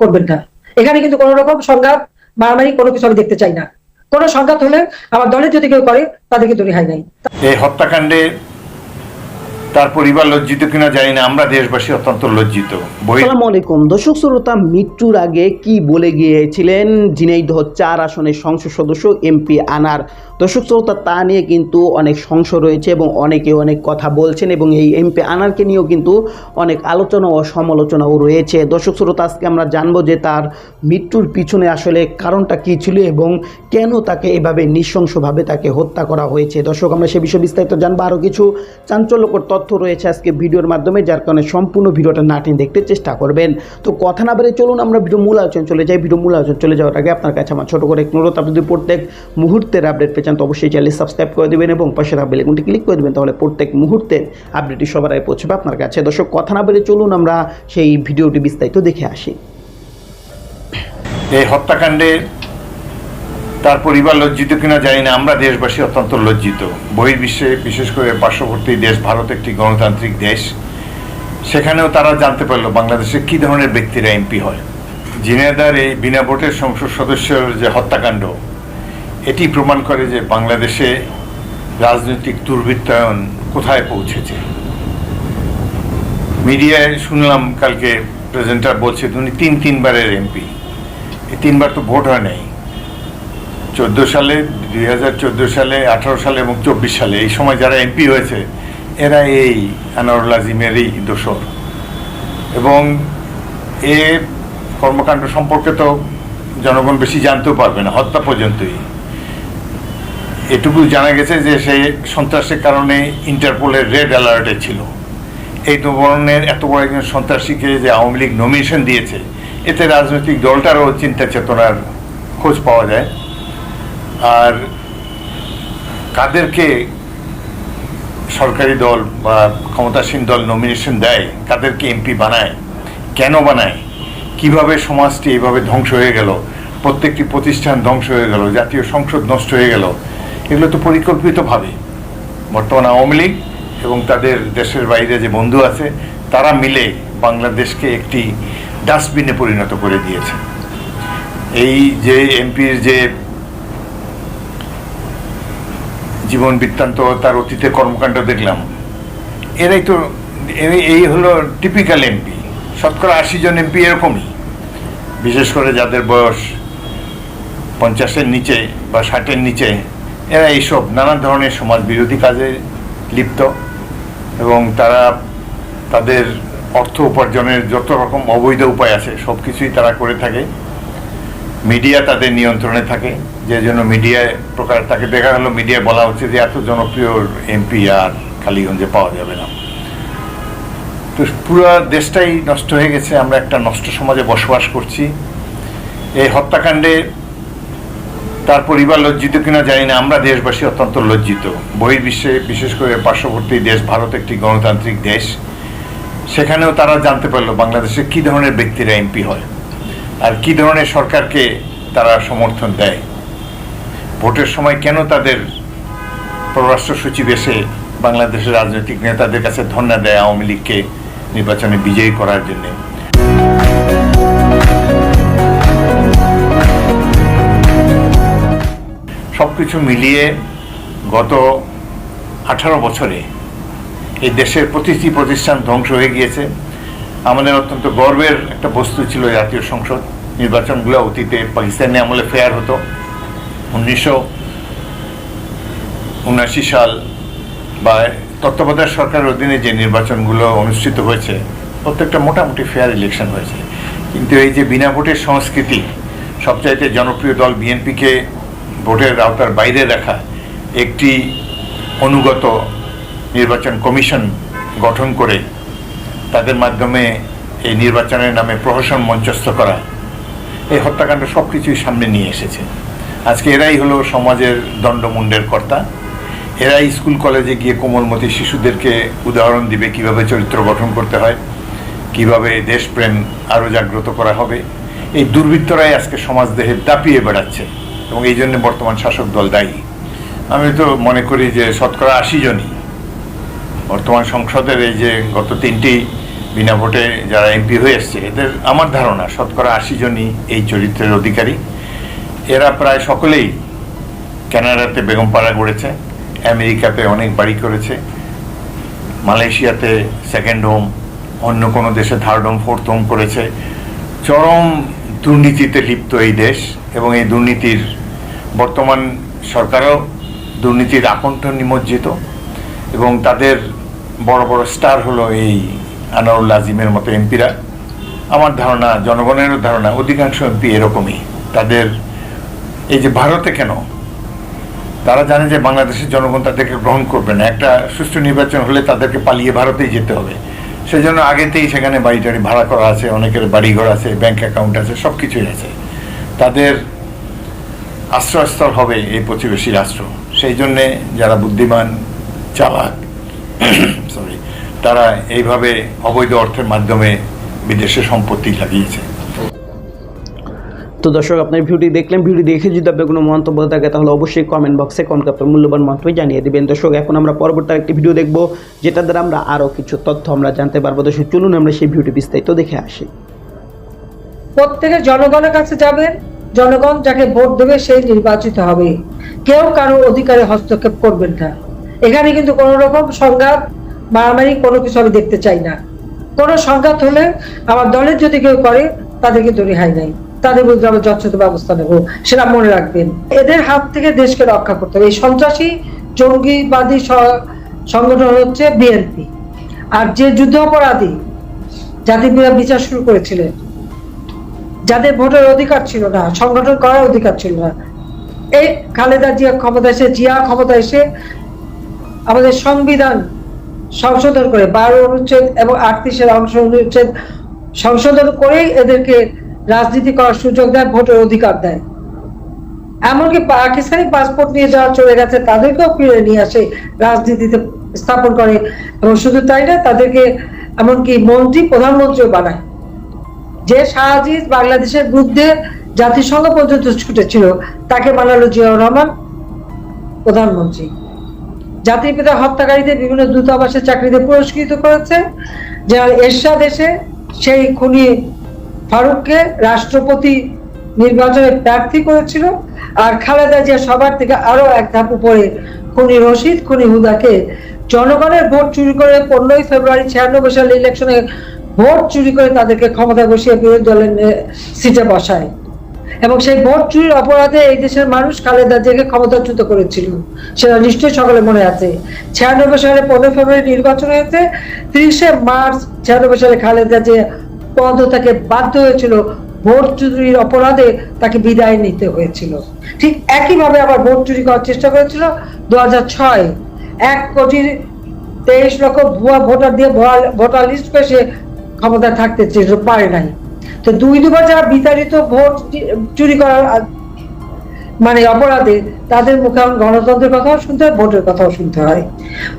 করবেন না। এখানে কিন্তু কোনো রকম সংঘাত, মারামারি কোনো কিছু আমি দেখতে চাই না। কোনো সংঘাত হলে আমার দলের যদি কেউ করে, তাদেরকে তো রেহাই নাই। এই হত্যাকাণ্ডে তার পরিবার লজ্জিত কিনা জানি না, আমরা দেশবাসী অত্যন্ত লজ্জিত। আসসালামু আলাইকুম দর্শক শ্রোতা, মৃত্যুর আগে কি বলে গিয়েছিলেন? ঝিনাইদহ চার আসনের সংসদ সদস্য, এমপি আনার। দর্শক শ্রোতা, তা নিয়ে কিন্তু অনেক সংশয় রয়েছে এবং অনেকে অনেক কথা বলছেন এবং এই এমপি আনারকে নিয়েও কিন্তু অনেক আলোচনা ও সমালোচনাও রয়েছে। দর্শক শ্রোতা, আজকে আমরা জানব যে তার মৃত্যুর পিছনে আসলে কারণটা কী ছিল এবং কেন তাকে এভাবে নৃশংসভাবে তাকে হত্যা করা হয়েছে। দর্শক, আমরা সে বিষয়ে বিস্তারিত জানব। আরও কিছু চাঞ্চল্যকর তথ্য রয়েছে আজকে ভিডিওর মাধ্যমে, যার কারণে সম্পূর্ণ ভিডিওটা নাটিন দেখতে চেষ্টা করবেন। তো কথা না বেড়ে চলুন, আমরা ভিডিও মূল আলোচনা চলে যাই। ভিডিও মূল আলোচনা চলে যাওয়ার আগে আপনার কাছে আমার ছোট করে এক অনুরোধ। আপনি যদি প্রত্যেক মুহূর্তের আপডেট পেয়ে চান, তো অবশ্যই চ্যানেল সাবস্ক্রাইব করে দেবেন এবং পাশে থাকা বেলেগুনটি ক্লিক করে দেবেন, তাহলে প্রত্যেক মুহূর্তের আপডেটটি সবার আগে পৌঁছবে আপনার কাছে। দর্শক, কথা না বেড়ে চলুন, আমরা সেই ভিডিওটি বিস্তারিত দেখে আসি। এই হত্যাকাণ্ডে তার পরিবার লজ্জিত কিনা জানি না। আমরা দেশবাসী অত্যন্ত লজ্জিত। বহির্বিশ্বে বিশেষ করে পার্শ্ববর্তী দেশ ভারত একটি গণতান্ত্রিক দেশ। সেখানেও তারা জানতে পারল বাংলাদেশে কী ধরনের ব্যক্তিরা এমপি হয়। জিনেদার এই বিনা ভোটের সংসদ সদস্যের যে হত্যাকাণ্ড, এটি প্রমাণ করে যে বাংলাদেশে রাজনৈতিক দুর্বৃত্তায়ন কোথায় পৌঁছেছে। মিডিয়ায় শুনলাম কালকে প্রেজেন্টার বলছে উনি তিন তিনবারের এমপি। এই তিনবার তো ভোট হয় নাই। চোদ্দ সালে, দুই হাজার চোদ্দ সালে, আঠারো সালে এবং চব্বিশ সালে, এই সময় যারা এমপি হয়েছে, এরা এই আনোয়ারুল আজিমেরই দোসর এবং এ কর্মকাণ্ড সম্পর্কে তো জনগণ বেশি জানতেও পারবে না, হত্যা পর্যন্তই। এটুকু জানা গেছে যে সে সন্ত্রাসের কারণে ইন্টারপোলের রেড অ্যালার্টে ছিল। এই ধরনের এত বড় একজন সন্ত্রাসীকে যে আওয়ামী লীগ নমিনেশন দিয়েছে, এতে রাজনৈতিক দলটারও চিন্তা চেতনার খোঁজ পাওয়া যায়। আর কাদেরকে সরকারি দল বা ক্ষমতাসীন দল নমিনেশন দেয়, কাদেরকে এমপি বানায়, কেন বানায়, কীভাবে সমাজটি এইভাবে ধ্বংস হয়ে গেল, প্রত্যেকটি প্রতিষ্ঠান ধ্বংস হয়ে গেল, জাতীয় সংসদ নষ্ট হয়ে গেল, এগুলো তো পরিকল্পিতভাবে। বর্তমান আওয়ামী লীগ এবং তাদের দেশের বাইরে যে বন্ধু আছে, তারা মিলে বাংলাদেশকে একটি ডাস্টবিনে পরিণত করে দিয়েছে। এই যে এমপির যে জীবন বৃত্তান্ত তার অতীতের কর্মকাণ্ড দেখলাম। এরাই তো এই- হলো টিপিক্যাল এমপি শতকরা আশি জন এমপি এরকমই। বিশেষ করে যাদের বয়স পঞ্চাশের নিচে বা ষাটের নিচে, এরা এইসব নানা ধরনের সমাজ বিরোধী কাজে লিপ্ত এবং তারা তাদের অর্থ উপার্জনের যত রকম অবৈধ উপায় আছে সব কিছুই তারা করে থাকে। মিডিয়া তাদের নিয়ন্ত্রণে থাকে, যে জন্য মিডিয়ায় প্রকার তাকে দেখা গেল মিডিয়ায় বলা হচ্ছে যে এত জনপ্রিয় এমপি আর খালিগঞ্জে পাওয়া যাবে না। তো পুরো দেশটাই নষ্ট হয়ে গেছে, আমরা একটা নষ্ট সমাজে বসবাস করছি। এই হত্যাকাণ্ডে তার পরিবার লজ্জিত কিনা জানি না, আমরা দেশবাসী অত্যন্ত লজ্জিত। বহির্বিশ্বে বিশেষ করে পার্শ্ববর্তী দেশ ভারত একটি গণতান্ত্রিক দেশ, সেখানেও তারা জানতে পারল বাংলাদেশে কী ধরনের ব্যক্তিরা এমপি হয়। আর কী ধরনের সরকারকে তারা সমর্থন দেয়? ভোটের সময় কেন তাদের পররাষ্ট্র সচিব এসে বাংলাদেশের রাজনৈতিক নেতাদের কাছে ধর্ণা দেয় আওয়ামী লীগকে নির্বাচনে বিজয়ী করার জন্যে? সব কিছু মিলিয়ে গত আঠারো বছরে এই দেশের প্রতিটি প্রতিষ্ঠান ধ্বংস হয়ে গিয়েছে। আমাদের অত্যন্ত গর্বের একটা বস্তু ছিল জাতীয় সংসদ। নির্বাচনগুলো অতীতে পাকিস্তানি আমলে ফেয়ার হতো। উনিশশো উনআশি সাল বা তত্ত্বাবধায়ক সরকারের অধীনে যে নির্বাচনগুলো অনুষ্ঠিত হয়েছে, প্রত্যেকটা মোটামুটি ফেয়ার ইলেকশন হয়েছে। কিন্তু এই যে বিনা ভোটের সংস্কৃতি, সবচাইতে জনপ্রিয় দল বিএনপিকে ভোটের আওতার বাইরে রাখা, একটি অনুগত নির্বাচন কমিশন গঠন করে তাদের মাধ্যমে এই নির্বাচনের নামে প্রহসন মঞ্চস্থ করা, এই হত্যাকাণ্ড সব কিছুই সামনে নিয়ে এসেছে। আজকে এরাই হলো সমাজের দণ্ডমুণ্ডের কর্তা। এরাই স্কুল কলেজে গিয়ে কোমলমতি শিশুদেরকে উদাহরণ দিবে কীভাবে চরিত্র গঠন করতে হয়, কীভাবে দেশপ্রেম আরও জাগ্রত করা হবে। এই দুর্বৃত্তরাই আজকে সমাজ দেহে দাপিয়ে বেড়াচ্ছে এবং এই জন্য বর্তমান শাসক দল দায়ী। আমি তো মনে করি যে শতকরা আশি জনই বর্তমান সংসদের এই যে গত তিনটি বিনা ভোটে যারা এমপি হয়ে এসছে, এদের আমার ধারণা শতকরা আশি জনই এই চরিত্রের অধিকারী। এরা প্রায় সকলেই কানাডাতে বেগমপাড়া গড়েছে, আমেরিকাতে অনেক বাড়ি করেছে, মালয়েশিয়াতে সেকেন্ড হোম অন্য কোনো দেশে থার্ড হোম ফোর্থ হোম করেছে। চরম দুর্নীতিতে লিপ্ত এই দেশ এবং এই দুর্নীতির বর্তমান সরকারও দুর্নীতির আকণ্ঠ নিমজ্জিত এবং তাদের বড় বড় স্টার হলো এই আনোয়ারুল আজিমের মতো এমপিরা। আমার ধারণা জনগণেরও ধারণা, অধিকাংশ এমপি এরকমই। তাদের এই যে ভারতে কেন? তারা জানে যে বাংলাদেশের জনগণ তাদেরকে গ্রহণ করবে না। একটা সুষ্ঠু নির্বাচন হলে তাদেরকে পালিয়ে ভারতেই যেতে হবে। সেজন্য আগেতেই সেখানে বাড়ি টাড়ি ভাড়া করা আছে, অনেকের বাড়িঘর আছে ব্যাংক অ্যাকাউন্ট আছে সব কিছুই আছে। তাদের আশ্রয়স্থল হবে এই প্রতিবেশী রাষ্ট্র। সেই জন্যে যারা বুদ্ধিমান, চালাক তারা এইভাবে অবৈধ অর্থের মাধ্যমে বিদেশে সম্পত্তি লাগিয়েছে। তো দর্শক আপনার ভিডিওটি দেখলেন ভিডিও দেখে যদি আপনার কোনো মন্তব্য থাকে তাহলে অবশ্যই কমেন্ট বক্সে কমেন্ট আপনার মূল্যবান মন্তব্য জানিয়ে দেবেন। দর্শক এখন আমরা পরবর্তী একটি ভিডিও দেখব যেটা দ্বারা আমরা আরও কিছু তথ্য আমরা জানতে পারব। দর্শক চলুন আমরা সেই ভিডিওটি বিস্তারিত দেখে আসি। প্রত্যেকে জনগণের কাছে যাবেন জনগণ যাকে ভোট দেবে সেই নির্বাচিত হবে। কেউ কারও অধিকারে হস্তক্ষেপ করবেন না। এখানে কিন্তু কোনো রকম সংঘাত মারামারি কোনো কিছু আমি দেখতে চাই না। কোনো সংঘাত হলে আমার দলের যদি কেউ করে তাদের কিন্তু রেহাই নাই। তাদের বিরুদ্ধে আমরা যথাযথ ব্যবস্থা নেব, সেটা মনে রাখবেন। এদের হাত থেকে দেশকে রক্ষা করতে হবে। এই সন্ত্রাসী, জঙ্গিবাদী সংগঠন হচ্ছে বিএনপি। আর যে যুদ্ধ অপরাধী, জাতির বিচার শুরু করেছিলেন, যাদের ভোটের অধিকার ছিল না, সংগঠন করার অধিকার ছিল না। এই খালেদা জিয়া ক্ষমতা এসে, জিয়া ক্ষমতা এসে আমাদের সংবিধান সংশোধন করে বারো অনুচ্ছেদ এবং আটত্রিশের অংশ অনুচ্ছেদ সংশোধন করেই এদেরকে রাজনীতি করার সুযোগ দেয়, ভোটের অধিকার দেয়। এমনকি পাকিস্তানি পাসপোর্ট নিয়ে যাওয়া চলে গেছে, তাদেরকেও ফিরে নিয়ে আসে, রাজনীতিতে স্থাপন করে। এবং শুধু তাই না, তাদেরকে এমনকি মন্ত্রী, প্রধানমন্ত্রীও বানায়। যে শাহজিজ বাংলাদেশের বিরুদ্ধে জাতিসংঘ পর্যন্ত ছুটেছিল, তাকে বানালো জিয়াউর রহমান, প্রধানমন্ত্রী। জাতির পিতা হত্যাকারীদের বিভিন্ন দূতাবাসের চাকরিতে পুরস্কৃত করেছে, জেনারেল এরশাদ এসে সেই খুনি ফারুককে রাষ্ট্রপতি নির্বাচনে প্রার্থী করেছিল, আর খালেদা জিয়া সবার থেকে আরও এক ধাপ উপরে খুনি রশিদ, খুনি হুদাকে জনগণের ভোট চুরি করে পনেরোই ফেব্রুয়ারি ছিয়ানব্বই সালে ইলেকশনে ভোট চুরি করে তাদেরকে ক্ষমতায় বসিয়ে বিরোধী দলের সিটে বসায়। এবং সেই ভোট চুরির অপরাধে এই দেশের মানুষ খালেদা জিয়াকে ক্ষমতাচ্যুত করেছিল। সেটা নিশ্চয়ই সকলে মনে আছে। ছিয়ানব্বই সালে পনেরো ফেব্রুয়ারি নির্বাচন হয়েছে, তিরিশে মার্চ ছিয়ানব্বই সালে খালেদা জিয়া পদ তাকে বাধ্য হয়েছিল ভোট চুরির অপরাধে তাকে বিদায় নিতে হয়েছিল। ঠিক একইভাবে আবার ভোট চুরি করার চেষ্টা করেছিল দু ছয়। এক কোটি তেইশ লক্ষ ভুয়া ভোটার দিয়ে ভোটার লিস্ট পেশে ক্ষমতায় থাকতে চেয়েছিল, পারে নাই। তো দুই দুবার যারা বিতাড়িত ভোট চুরি করার মানে অপরাধে তাদের মুখে এখন গণতন্ত্রের কথাও শুনতে হয়, ভোটের কথাও শুনতে হয়।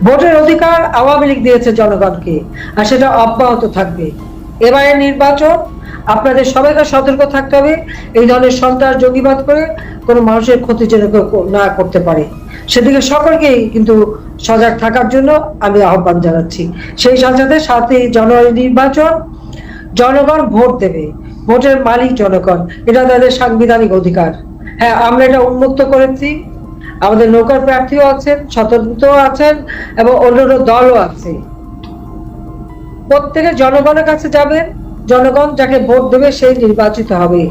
ভোটের অধিকার আওয়ামী লীগ দিয়েছে জনগণকে, আর সেটা অব্যাহত থাকবে। এবারে নির্বাচন, আপনাদের সবাইকে সতর্ক থাকতে হবে, এই ধরনের সন্ত্রাস জঙ্গিবাদ করে কোনো মানুষের ক্ষতি যেন না করতে পারে। সেদিকে সকলকেই কিন্তু সজাগ থাকার জন্য আমি আহ্বান জানাচ্ছি। সেই সাথে সাথে জানুয়ারি নির্বাচন জনগণ ভোট দেবে। ভোটের মালিক জনগণ। এটা তাদের সাংবিধানিক অধিকার। হ্যাঁ আমরা এটা উন্মুক্ত করেছি। আমাদের নৌকার প্রার্থীও আছেন স্বতন্ত্র আছেন এবং অন্যান্য দলও আছে। প্রত্যেকে জনগণের কাছে যাবেন জনগণ যাকে ভোট দেবে সেই নির্বাচিত হবে।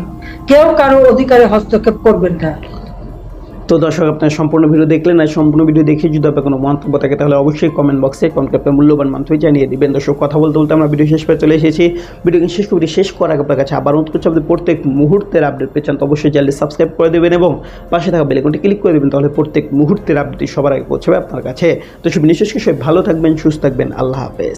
কেউ কারও অধিকারে হস্তক্ষেপ করবেন না। তো দর্শক, আপনার সম্পূর্ণ ভিডিও দেখলেন আর সম্পূর্ণ ভিডিও দেখে যদি আপনার কোনো মন্তব্য থাকে, তাহলে অবশ্যই কমেন্ট বক্সে কমেন্ট আপনার মূল্যবান মন্তব্য জানিয়ে দিবেন। দর্শক, কথা বলতে বলতে আমরা ভিডিও শেষ করে চলে এসেছি। ভিডিও শেষ করে শেষ করার আগে আপনার কাছে আবার অনুরোধ করছি, আপনি প্রত্যেক মুহূর্তের আপডেট পেয়েছেন তো অবশ্যই চ্যানেল সাবস্ক্রাইব করে দেবেন এবং পাশে থাকা বেলেকনটি ক্লিক করে দেবেন, তাহলে প্রত্যেক মুহূর্তের আপডেট সবার আগে পৌঁছাবে আপনার কাছে। তো সব নিঃশেষ ভালো থাকবেন, সুস্থ থাকবেন, আল্লাহ হাফেজ।